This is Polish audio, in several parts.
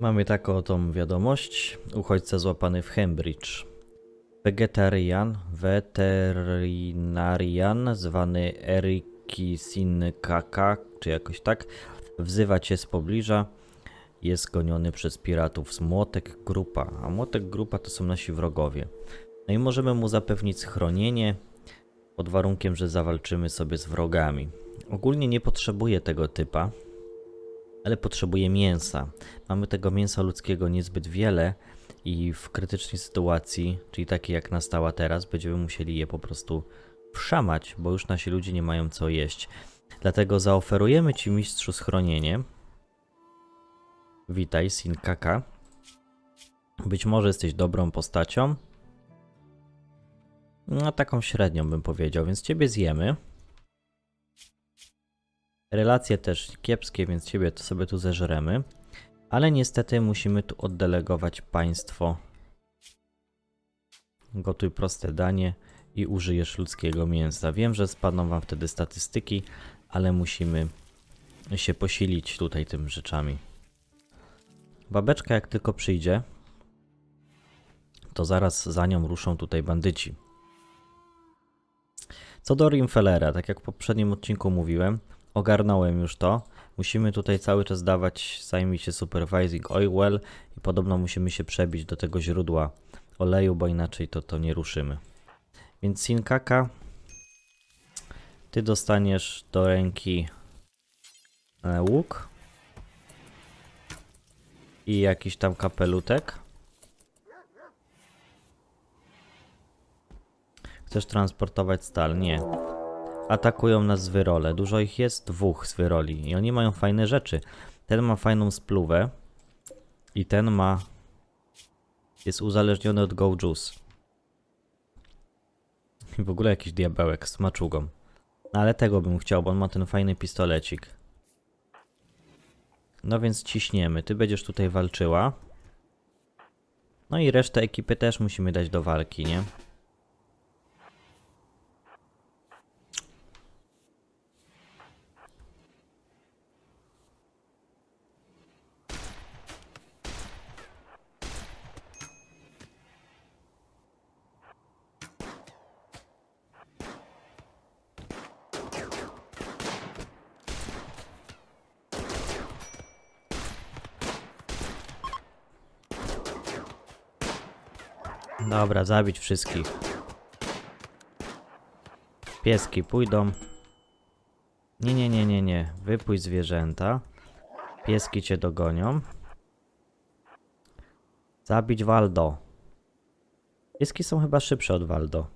Mamy taką tą wiadomość. Uchodźca złapany w Hembridge. Vegetarian, weterynarian, zwany Erikisin Kaka, czy jakoś tak, wzywa cię z pobliża. Jest goniony przez piratów z Młotek Grupa, a Młotek Grupa to są nasi wrogowie. No i możemy mu zapewnić schronienie, pod warunkiem, że zawalczymy sobie z wrogami. Ogólnie nie potrzebuję tego typa, ale potrzebuję mięsa. Mamy tego mięsa ludzkiego niezbyt wiele i w krytycznej sytuacji, czyli takiej jak nastała teraz, będziemy musieli je po prostu wszamać, bo już nasi ludzie nie mają co jeść. Dlatego zaoferujemy Ci mistrzu schronienie. Witaj, Sinkaka. Być może jesteś dobrą postacią. No, taką średnią bym powiedział, więc Ciebie zjemy. Relacje też kiepskie, więc Ciebie to sobie tu zeżremy. Ale niestety musimy tu oddelegować państwo. Gotuj proste danie i użyjesz ludzkiego mięsa. Wiem, że spadną Wam wtedy statystyki, ale musimy się posilić tutaj tym rzeczami. Babeczka jak tylko przyjdzie, to zaraz za nią ruszą tutaj bandyci. Co do Rimfellera, tak jak w poprzednim odcinku mówiłem, ogarnąłem już to. Musimy tutaj cały czas dawać, zajmij się supervising oil i podobno musimy się przebić do tego źródła oleju, bo inaczej to, to nie ruszymy. Więc Sinkaka, ty dostaniesz do ręki e, łuk i jakiś tam kapelutek. Chcesz transportować stal? Nie. Atakują nas zwyrole. Dużo ich jest? Dwóch zwyroli. I oni mają fajne rzeczy. Ten ma fajną spluwę. I ten ma... Jest uzależniony od Go Juice. W ogóle jakiś diabełek z maczugą. No ale tego bym chciał, bo on ma ten fajny pistolecik. No więc ciśniemy. Ty będziesz tutaj walczyła. No i resztę ekipy też musimy dać do walki, nie? Dobra, zabić wszystkich. Pieski pójdą. Nie, nie, nie, nie, nie. Wypuść zwierzęta. Pieski cię dogonią. Zabić Waldo. Pieski są chyba szybsze od Waldo.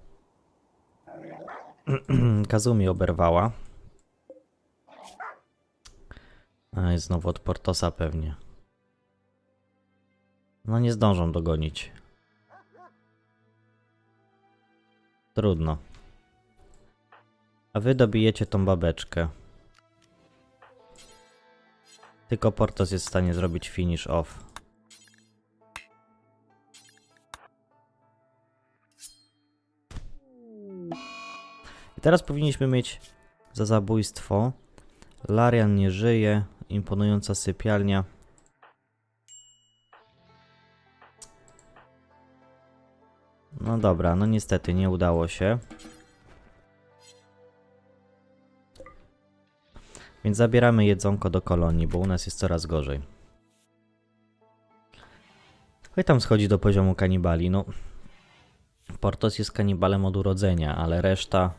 Kazumi oberwała. A, jest znowu od Portosa pewnie. No nie zdążą dogonić. Trudno. A wy dobijecie tą babeczkę. Tylko Portos jest w stanie zrobić finish off. I teraz powinniśmy mieć za zabójstwo. Larian nie żyje. Imponująca sypialnia. No dobra, no niestety nie udało się. Więc zabieramy jedzonko do kolonii, bo u nas jest coraz gorzej. Oj tam schodzi do poziomu kanibali, no. Portos jest kanibalem od urodzenia, ale reszta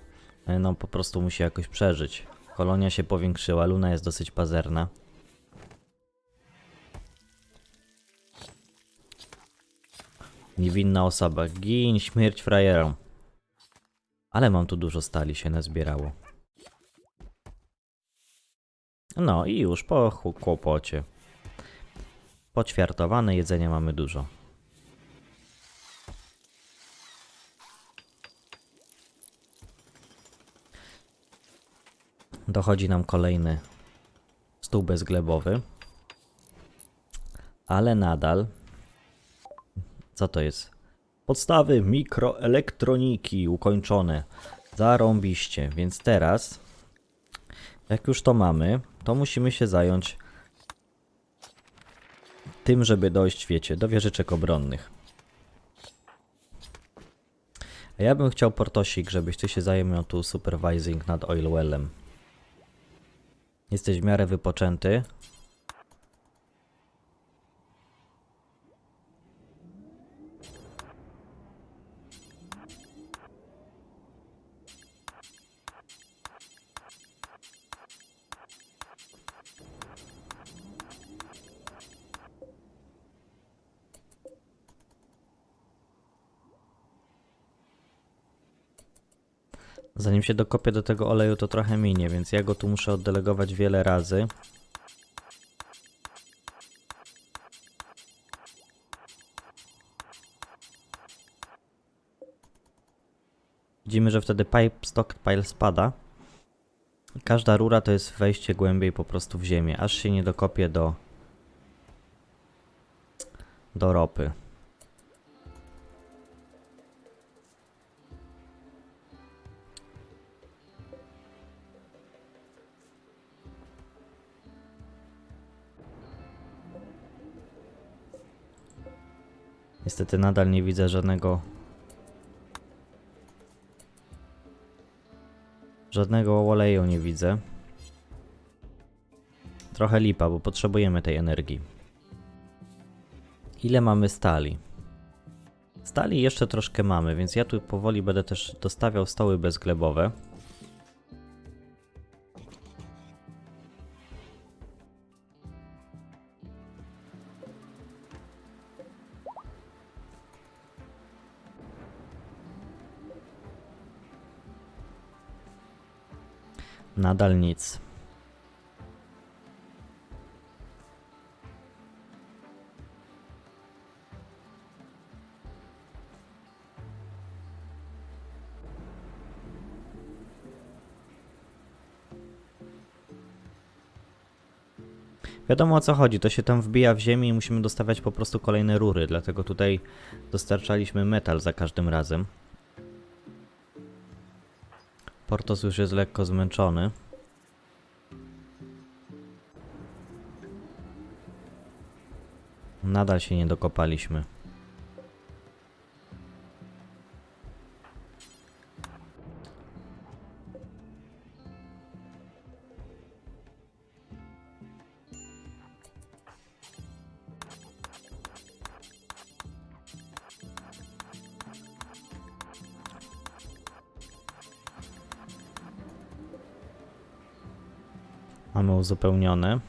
e, no po prostu musi jakoś przeżyć. Kolonia się powiększyła, Luna jest dosyć pazerna. Niewinna osoba. Gin, śmierć frajerom. Ale mam tu dużo stali się nazbierało. No i już po kłopocie. Poćwiartowane jedzenia mamy dużo. Dochodzi nam kolejny stół bezglebowy. Ale nadal co to jest? Podstawy mikroelektroniki ukończone. Zarąbiście. Więc teraz, jak już to mamy, to musimy się zająć tym, żeby dojść, wiecie, do wieżyczek obronnych. A ja bym chciał Portosik, żebyś ty się zajmował tu supervising nad Oilwellem. Jesteś w miarę wypoczęty. Zanim się dokopię do tego oleju, to trochę minie, więc ja go tu muszę oddelegować wiele razy. Widzimy, że wtedy pipe stockpile spada. I Każda rura to jest wejście głębiej po prostu w ziemię, aż się nie dokopie do do ropy. Niestety nadal nie widzę żadnego żadnego oleju nie widzę. Trochę lipa, bo potrzebujemy tej energii. Ile mamy stali? Stali jeszcze troszkę mamy, więc ja tu powoli będę też dostawiał stoły bezglebowe. Nadal nic. Wiadomo o co chodzi, to się tam wbija w ziemię i musimy dostawiać po prostu kolejne rury, dlatego tutaj dostarczaliśmy metal za każdym razem. Portos już jest lekko zmęczony. Nadal się nie dokopaliśmy. Mamy uzupełnione.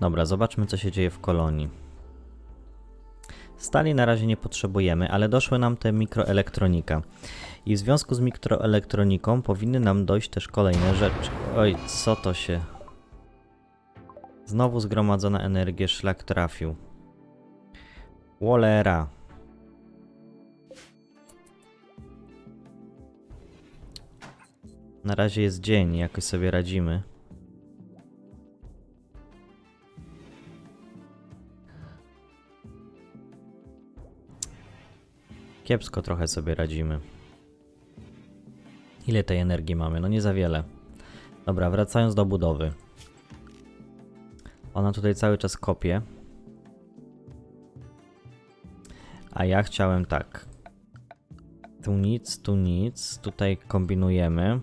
Dobra, zobaczmy co się dzieje w kolonii. Stali na razie nie potrzebujemy, ale doszły nam te mikroelektronika. I w związku z mikroelektroniką powinny nam dojść też kolejne rzeczy. Oj, co to się... Znowu zgromadzona energię szlak trafił. Wolera. Na razie jest dzień, jakoś sobie radzimy. Kiepsko trochę sobie radzimy. Ile tej energii mamy? No nie za wiele. Dobra, wracając do budowy. Ona tutaj cały czas kopie. A ja chciałem tak. Tu nic, tu nic. Tutaj kombinujemy.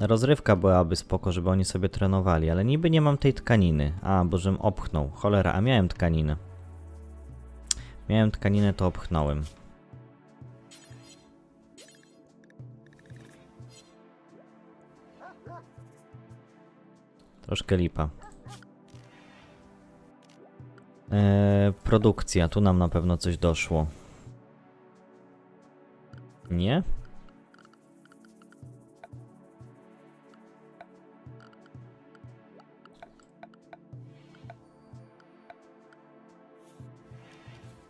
Rozrywka byłaby spoko, żeby oni sobie trenowali, ale niby nie mam tej tkaniny. A, bo żem opchnął. Cholera, a miałem tkaninę. Miałem tkaninę, to opchnąłem. Troszkę lipa. Eee, produkcja, tu nam na pewno coś doszło. Nie?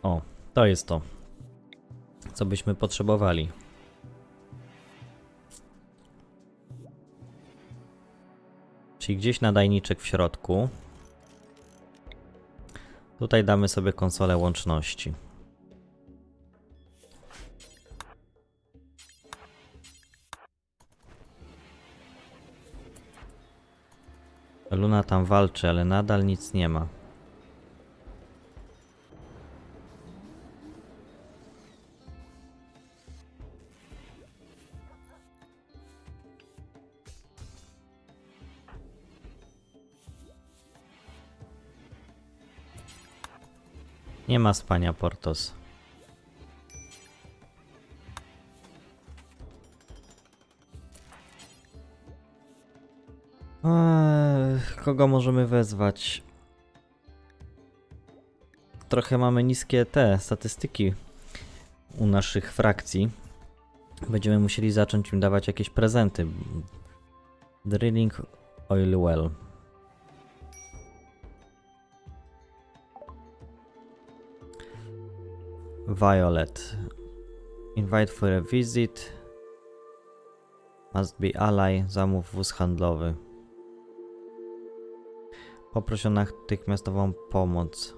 O, to jest to. Co byśmy potrzebowali. Czyli gdzieś nadajniczek w środku. Tutaj damy sobie konsolę łączności. Luna tam walczy, ale nadal nic nie ma. Nie ma spania, Portos. Eee, kogo możemy wezwać? Trochę mamy niskie te statystyki u naszych frakcji. Będziemy musieli zacząć im dawać jakieś prezenty. Drilling Oil Well. Violet. Invite for a visit. Must be ally. Zamów wóz handlowy. Poproś o natychmiastową pomoc.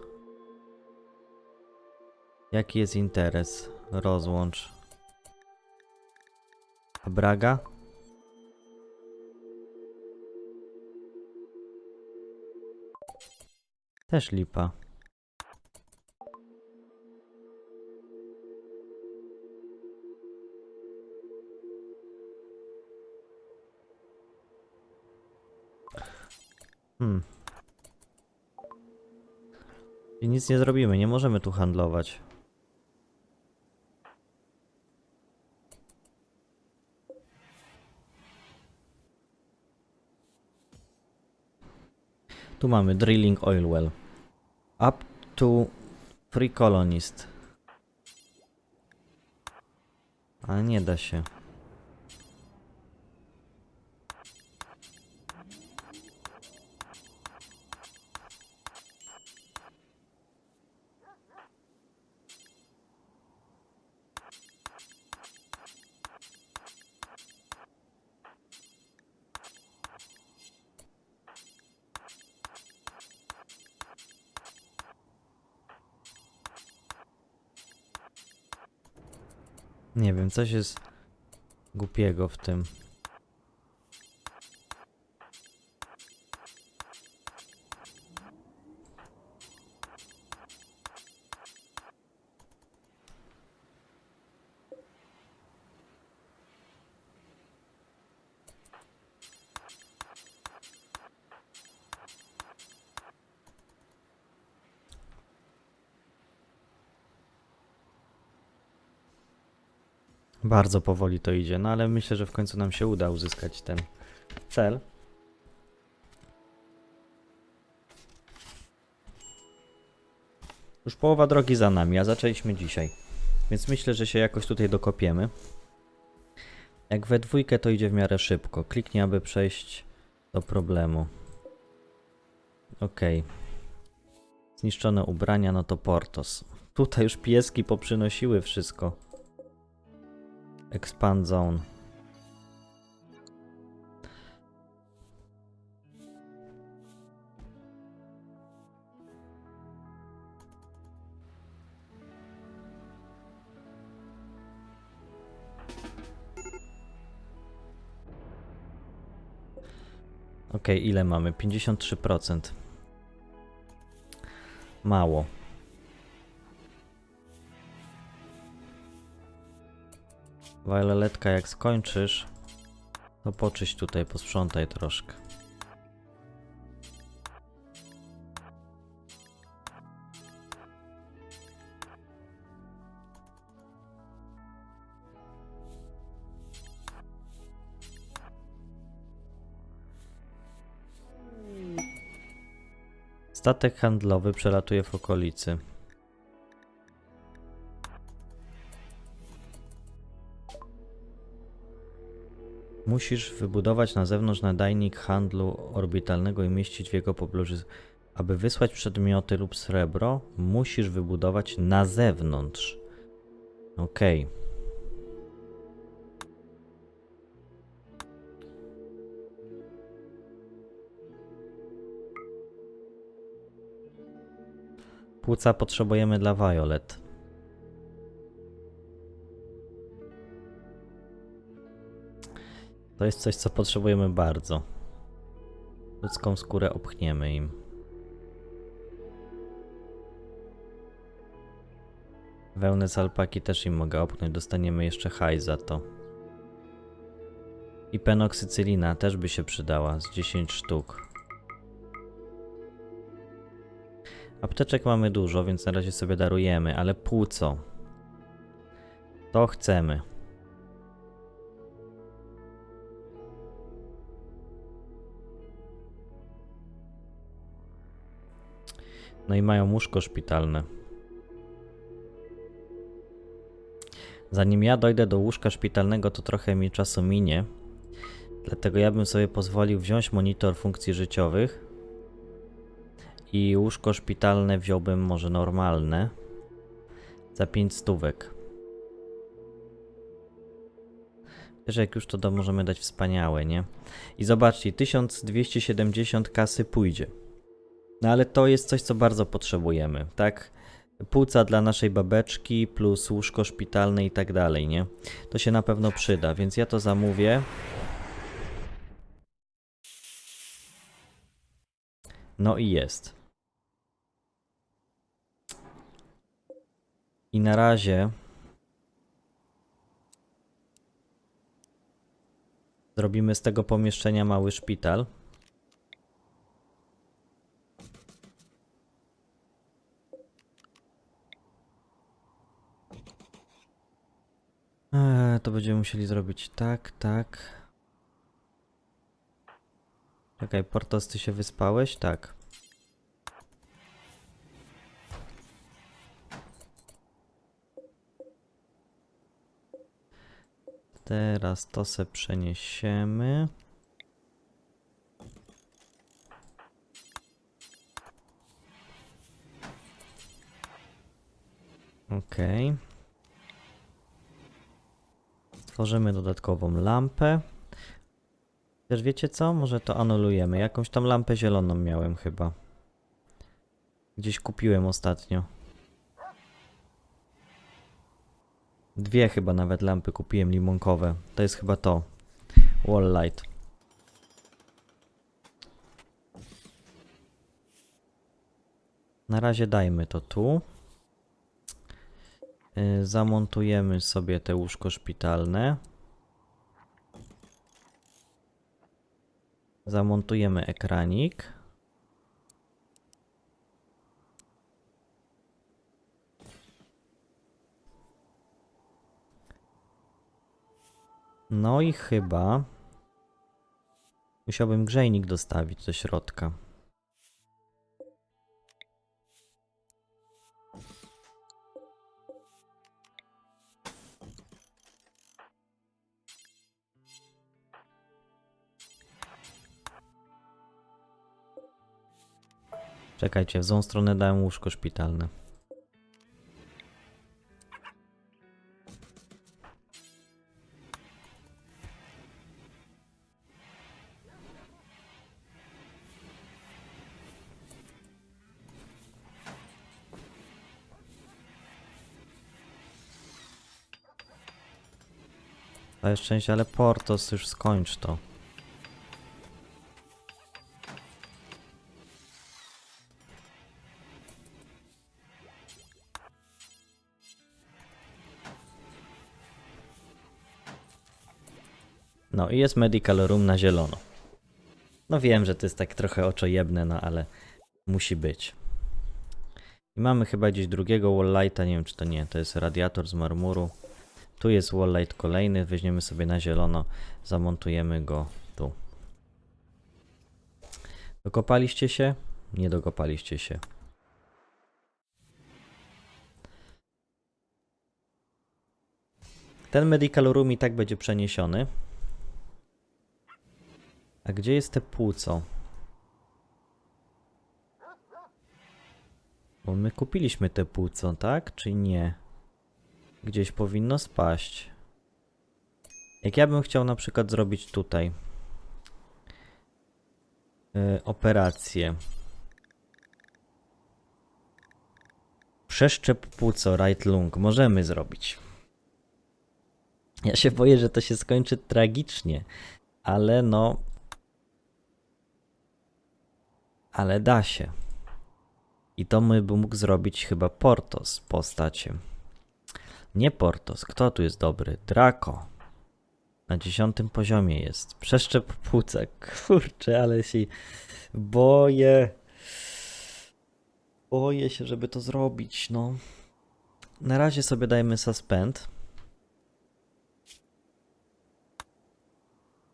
Jaki jest interes? Rozłącz. A Braga? Też lipa. Hmm. I nic nie zrobimy, nie możemy tu handlować. Tu mamy Drilling Oil Well. Up to Free Colonist. A nie da się. Coś jest głupiego w tym. Bardzo powoli to idzie, no ale myślę, że w końcu nam się uda uzyskać ten cel. Już połowa drogi za nami, a zaczęliśmy dzisiaj. Więc myślę, że się jakoś tutaj dokopiemy. Jak we dwójkę to idzie w miarę szybko. Kliknij, aby przejść do problemu. Ok. Zniszczone ubrania, no to Portos. Tutaj już pieski poprzynosiły wszystko. Expand zone. Ok, ile mamy? 53%. Mało. Violetka, jak skończysz, to poczyść tutaj, posprzątaj troszkę. Statek handlowy przelatuje w okolicy. Musisz wybudować na zewnątrz nadajnik handlu orbitalnego i mieścić w jego pobliżu. Aby wysłać przedmioty lub srebro, musisz wybudować na zewnątrz. Okej. Płuca potrzebujemy dla Violet. To jest coś, co potrzebujemy bardzo. Ludzką skórę opchniemy im. Wełnę z alpaki też im mogę opchnąć, dostaniemy jeszcze haj za to. I penoksycylina też by się przydała, z 10 sztuk. Apteczek mamy dużo, więc na razie sobie darujemy, ale płuco. To chcemy. No i mają łóżko szpitalne. Zanim ja dojdę do łóżka szpitalnego, to trochę mi czasu minie. Dlatego ja bym sobie pozwolił wziąć monitor funkcji życiowych i łóżko szpitalne wziąłbym może normalne za 5 stówek. Wiesz, jak już to możemy dać wspaniałe, nie? I zobaczcie, 1270 kasy pójdzie. No ale to jest coś, co bardzo potrzebujemy, tak? Płuca dla naszej babeczki, plus łóżko szpitalne i tak dalej, nie? To się na pewno przyda, więc ja to zamówię. No i jest. I na razie zrobimy z tego pomieszczenia mały szpital. Eee, to będziemy musieli zrobić tak, tak. Czekaj, Portos, ty się wyspałeś? Tak. Teraz to se przeniesiemy. Okej. Stworzymy dodatkową lampę. Też wiecie co? Może to anulujemy. Jakąś tam lampę zieloną miałem chyba. Gdzieś kupiłem ostatnio. Dwie chyba nawet lampy kupiłem limonkowe. To jest chyba to. Wall light. Na razie dajmy to tu. Y, Zamontujemy sobie te łóżko szpitalne. Zamontujemy ekranik. No i chyba musiałbym grzejnik dostawić do środka. Czekajcie, w złą stronę dałem łóżko szpitalne. Całe szczęście, ale Portos już skończ to. No i jest Medical Room na zielono. No wiem, że to jest tak trochę oczojebne, no ale musi być. I mamy chyba gdzieś drugiego walllighta, nie wiem czy to nie, to jest radiator z marmuru. Tu jest walllight kolejny, weźmiemy sobie na zielono, zamontujemy go tu. Dokopaliście się? Nie dokopaliście się. Ten medical room i tak będzie przeniesiony. A gdzie jest te płuco? Bo my kupiliśmy te płuco, tak? Czy nie? Gdzieś powinno spaść. Jak ja bym chciał na przykład zrobić tutaj yy, operację. Przeszczep płuco, right lung. Możemy zrobić. Ja się boję, że to się skończy tragicznie, ale no. Ale da się. I to by mógł zrobić chyba Portos postaciem. Nie Portos, kto tu jest dobry? Draco. Na dziesiątym poziomie jest. Przeszczep płuca. Kurczę, ale się boję. Boję się, żeby to zrobić, no. Na razie sobie dajmy suspend.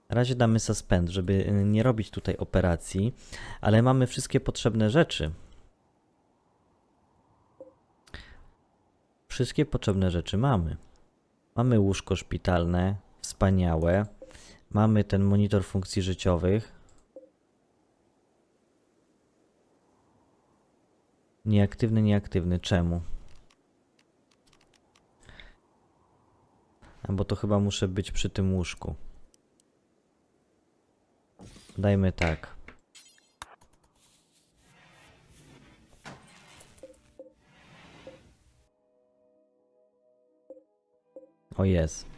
Na razie damy suspend, żeby y, nie robić tutaj operacji, ale mamy wszystkie potrzebne rzeczy. Wszystkie potrzebne rzeczy mamy. Mamy łóżko szpitalne, wspaniałe. Mamy ten monitor funkcji życiowych. Nieaktywny, nieaktywny. Czemu? A bo to chyba muszę być przy tym łóżku. Dajmy tak. O jest.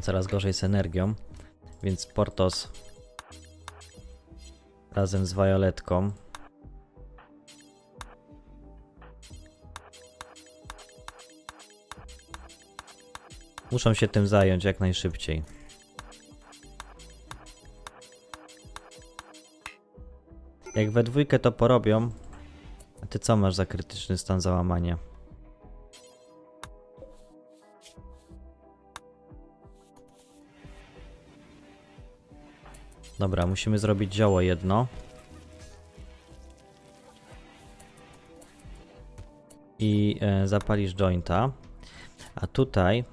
Coraz gorzej z energią, więc Portos razem z Violetką muszą się tym zająć jak najszybciej. Jak we dwójkę to porobią, a ty co masz za krytyczny stan załamania? Dobra, musimy zrobić zioło jedno. I e, zapalisz jointa. A tutaj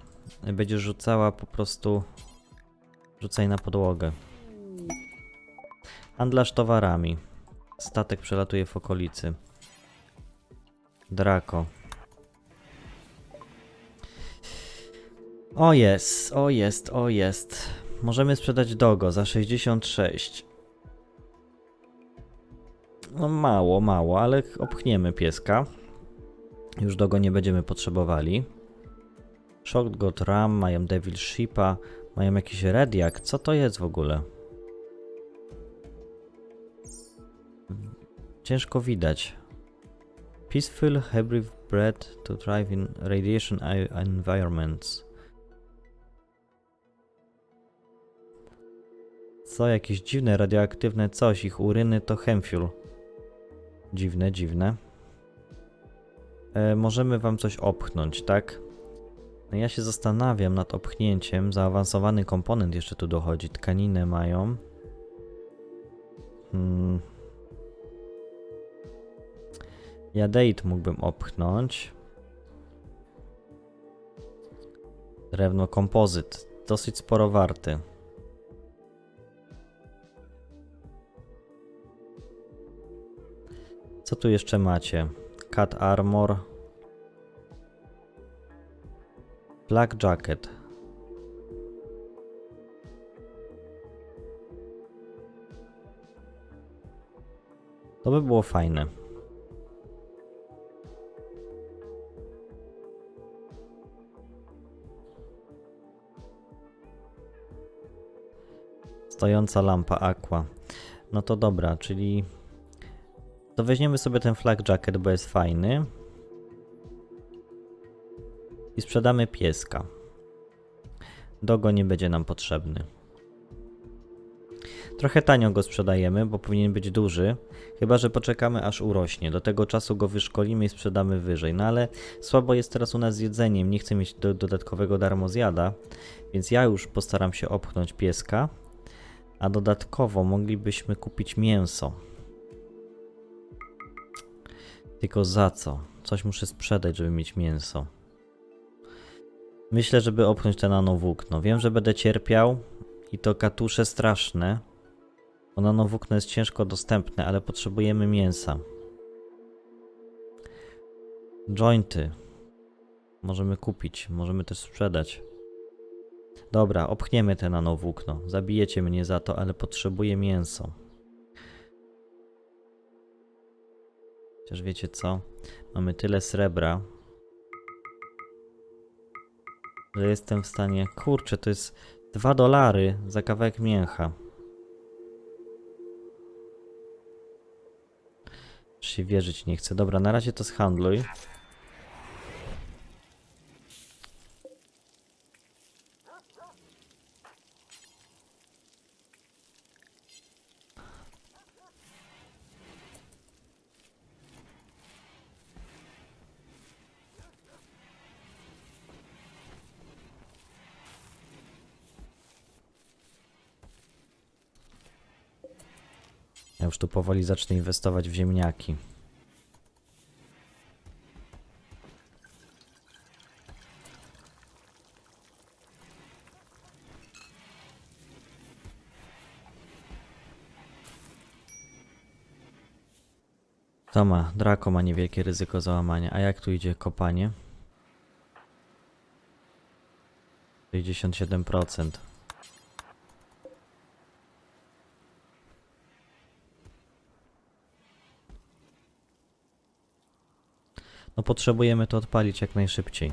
będziesz rzucała po prostu. Rzucaj na podłogę. Handlarz towarami. Statek przelatuje w okolicy. Draco. O jest, o jest, o jest. Możemy sprzedać Dogo za 66. No mało, mało, ale opchniemy pieska. Już Dogo nie będziemy potrzebowali. Shotgot Ram, mają Devil Shipa, mają jakiś Rediak. Co to jest w ogóle? Ciężko widać. Peaceful hybrid bred to thrive in radiation environments. Co, jakieś dziwne radioaktywne coś, ich uryny to chemfuel. Dziwne, dziwne. E, możemy wam coś opchnąć, tak? No ja się zastanawiam nad opchnięciem. Zaawansowany komponent jeszcze tu dochodzi. Tkaninę mają. Hmm. Jadeit mógłbym opchnąć. Drewno kompozyt. Dosyć sporo warty. Co tu jeszcze macie? Cat Armor. Black Jacket. To by było fajne. Stojąca lampa aqua. No to dobra, czyli to weźmiemy sobie ten flag jacket, bo jest fajny. I sprzedamy pieska. Dogo nie będzie nam potrzebny. Trochę tanio go sprzedajemy, bo powinien być duży. Chyba, że poczekamy aż urośnie. Do tego czasu go wyszkolimy i sprzedamy wyżej. No ale słabo jest teraz u nas z jedzeniem. Nie chcę mieć do, dodatkowego darmozjada. Więc ja już postaram się opchnąć pieska. A dodatkowo moglibyśmy kupić mięso. Tylko za co? Coś muszę sprzedać, żeby mieć mięso. Myślę, żeby opchnąć te nanowłókno. Wiem, że będę cierpiał i to katusze straszne. Bo nanowłókno jest ciężko dostępne, ale potrzebujemy mięsa. Jointy. Możemy kupić, możemy też sprzedać. Dobra, opchniemy te nanowłókno. Zabijecie mnie za to, ale potrzebuję mięso. Chociaż wiecie co? Mamy tyle srebra, że jestem w stanie. Kurczę, to jest 2 dolary za kawałek mięcha. Aż się wierzyć nie chcę. Dobra, na razie to zhandluj. Już tu powoli zacznę inwestować w ziemniaki. To ma, Draco ma niewielkie ryzyko załamania. A jak tu idzie kopanie? 67%. No potrzebujemy to odpalić jak najszybciej.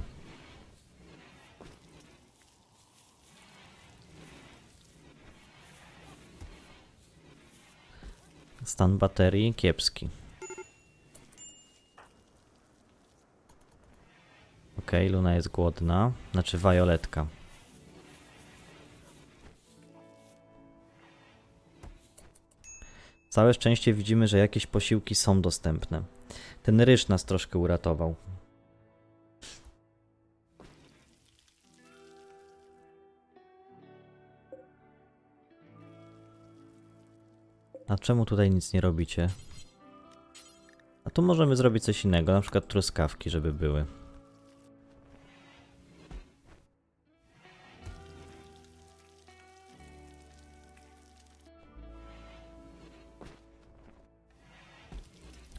Stan baterii kiepski. Okej, Luna jest głodna. Znaczy Violetka. Całe szczęście widzimy, że jakieś posiłki są dostępne. Ten ryż nas troszkę uratował. A czemu tutaj nic nie robicie? A tu możemy zrobić coś innego, na przykład truskawki, żeby były.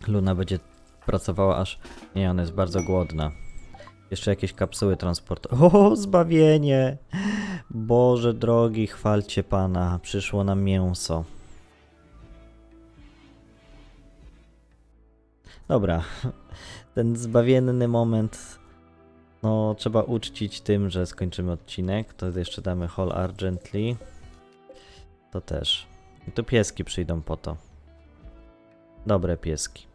Luna będzie pracowała aż... Nie, ona jest bardzo głodna. Jeszcze jakieś kapsuły transportowe. O, zbawienie! Boże drogi, chwalcie Pana. Przyszło nam mięso. Dobra. Ten zbawienny moment... No, trzeba uczcić tym, że skończymy odcinek. To jeszcze damy Hall Argently. To też. I tu pieski przyjdą po to. Dobre pieski.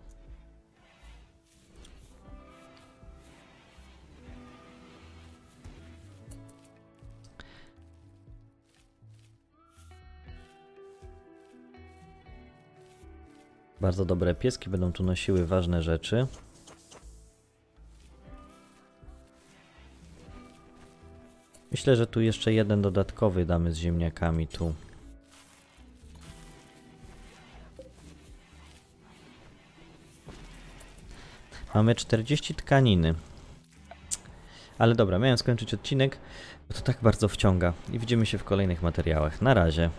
Bardzo dobre pieski będą tu nosiły ważne rzeczy. Myślę, że tu jeszcze jeden dodatkowy damy z ziemniakami tu. Mamy 40 tkaniny. Ale dobra, miałem skończyć odcinek, bo to tak bardzo wciąga. I widzimy się w kolejnych materiałach. Na razie.